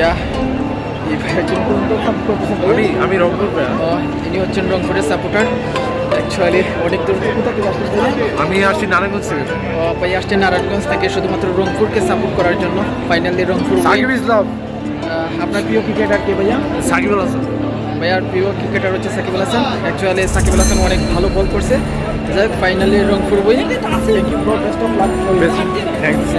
ইয়া এই ভাই? আমি আমি রংপুর ইনি হচ্ছেন রংপুরের সাপোর্টার অ্যাকচুয়ালি অনেক দূর থেকে আসছেন আমি আসছি নারায়ণগঞ্জ থেকে। ও, ভাই আসছেন নারায়ণগঞ্জ থেকে শুধুমাত্র রংপুরকে সাপোর্ট করার জন্য। ফাইনালি রংপুর সাকিব ইসলাম। আপনার প্রিয় ক্রিকেটার কে ভাইয়া? সাকিব আল হাসান ভাইয়ার প্রিয় ক্রিকেটার হচ্ছে সাকিব আল হাসান। অ্যাকচুয়ালি সাকিব আল হাসান অনেক ভালো বল করছে। যাই হোক ফাইনালি রংপুর বই thank you best of luck thanks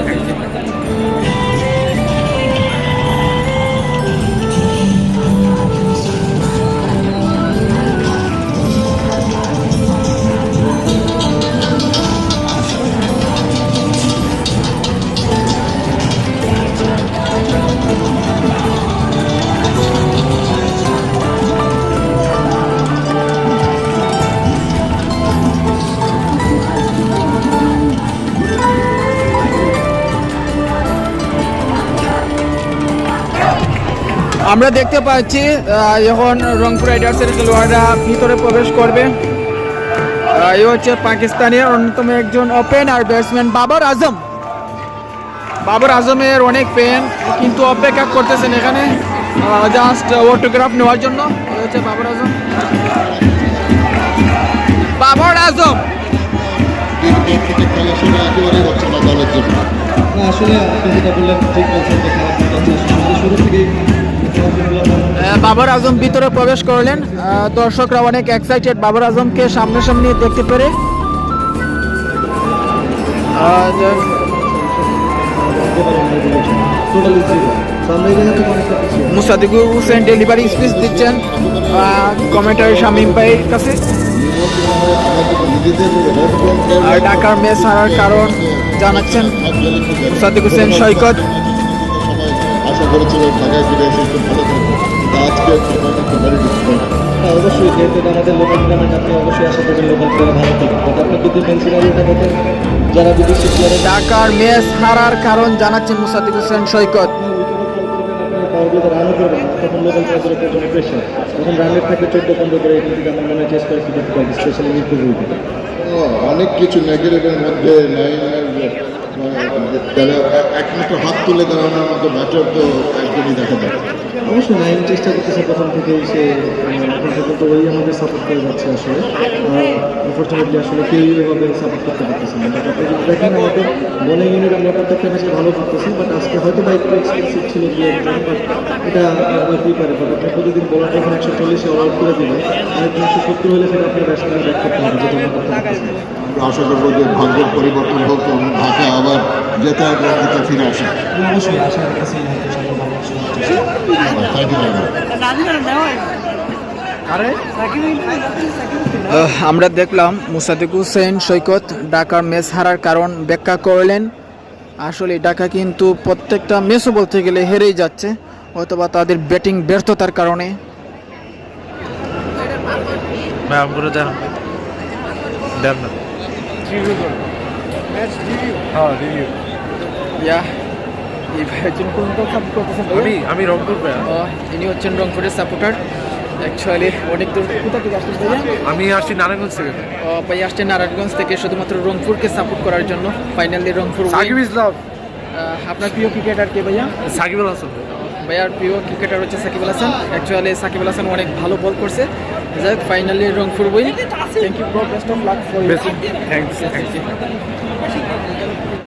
আমরা দেখতে পাচ্ছি যখন রংপুর রাইডার্সের খেলোয়াড়রা ভিতরে প্রবেশ করবে। আহ, এ হচ্ছে পাকিস্তানের অন্যতম একজন ওপেনার ব্যাটসম্যান বাবর আজম। বাবর আজমের অনেক ফ্যান কিন্তু অপেক্ষা করতেছেন এখানে। জাস্ট অটোগ্রাফ নেওয়ার জন্য। হচ্ছে বাবর আজম। বাবর আজম। আসলে আপনি যেটা বললেন ঠিক বলছেন শুরু থেকেই বাবর আজম ভিতরে প্রবেশ করলেন। দর্শকরা অনেক এক্সাইটেড বাবর আজমকে সামনাসামনি দেখতে পেরে। মুসাদিকুর হোসেন ডেলিভারি স্পিচ দিচ্ছেন কমেন্টারি শামীম ভাইয়ের কাছে। আর ঢাকার ম্যাচ হারার কারণ জানাচ্ছেন মুসাদিক হোসেন সৈকত। আশা করেছিল ঢাকায় ফিরে এসে একটু ভালো থাকবে। কিন্তু আজকে একটু ভেরি ডিসপয়েন্ট হ্যাঁ অবশ্যই যেহেতু আমাদের লোকাল টুর্নামেন্ট আপনি অবশ্যই আশা করবেন লোকাল প্লেয়ার ভালো থাকবে। বাট আপনি যদি দেখেন? যারা বিদেশি প্লেয়ার ঢাকার ম্যাচ হারার কারণ জানাচ্ছেন মুসাদিক হোসেন সৈকত। পাওয়ার রানও করবেন তখন লোকাল প্লেয়ারদের উপর কোনো প্রেশার তখন রান থাকে চোদ্দ পনেরো করে। এখান থেকে আমার মনে হয় চেষ্টা করা স্পেশালি মিরপুর অনেক কিছু নেগেটিভের মধ্যে নাইনের তারা একমাত্র হাত তুলে দাঁড়ানোর মতো ব্যাটার তো একদমই দেখা যায় অবশ্যই নাইন চেষ্টা করতেছে প্রথম থেকেই সে এখন পর্যন্ত ওই আমাদের সাপোর্ট করে যাচ্ছে আসলে। আনফর্চুনেটলি আসলে কেউ এভাবে সাপোর্ট করতে পারতেছে না। আপনি যদি দেখেন আমাদের বোলিং ইউনিট আমরা প্রত্যেকটা ম্যাচে ভালো করতেছি বাট আজকে হয়তো বা একটু এক্সপেন্সিভ ছিল একজন বাট এটা হতেই পারে বাট আপনি প্রতিদিন বলার যখন একশো চল্লিশে অল আউট করে দিবেন। আরেকজন একশো সত্তর হলে সেটা আপনার ব্যাটসম্যানে ব্যাক করতে হবে যেটা আমরা করতে পারতেছি আমরা আশা করব যে ভাগ্যের পরিবর্তন হোক এবং ঢাকা আবার জেতার রাজনীতি ফিরে আসে। অবশ্যই আশা আহ, আমরা দেখলাম মুসাদিক হোসেন সৈকত ঢাকার ম্যাচ হারার কারণ ব্যাখ্যা করলেন। আসলে ঢাকা কিন্তু প্রত্যেকটা ম্যাচও বলতে গেলে হেরেই যাচ্ছে অথবা তাদের ব্যাটিং ব্যর্থতার কারণে। ভাই আমগুলো দেন না হ্যাঁ রিভিউ ইয়া এই ভাইয়ের জন্য কোন দল সাপোর্ট করতেছেন আমি আমি রংপুর player। ইনি হচ্ছেন রংপুরের সাপোর্টার অ্যাকচুয়ালি অনেক দূর কোথা থেকে আসছেন ভাইয়া? আমি আসছি নারায়ণগঞ্জ থেকে। ভাই আসছেন নারায়ণগঞ্জ থেকে শুধুমাত্র রংপুরকে সাপোর্ট করার জন্য। ফাইনালি রংপুর। সাকিব ইসলাম। আহ, আপনার প্রিয় ক্রিকেটার কে ভাইয়া? সাকিব আল হাসান। ভাইয়ার প্রিয় ক্রিকেটার হচ্ছে সাকিব আল হাসান। অ্যাকচুয়ালি সাকিব আল হাসান অনেক ভালো বল করছে। যাই হোক ফাইনালি রংপুর বই। Thank you best of luck for thanks thanks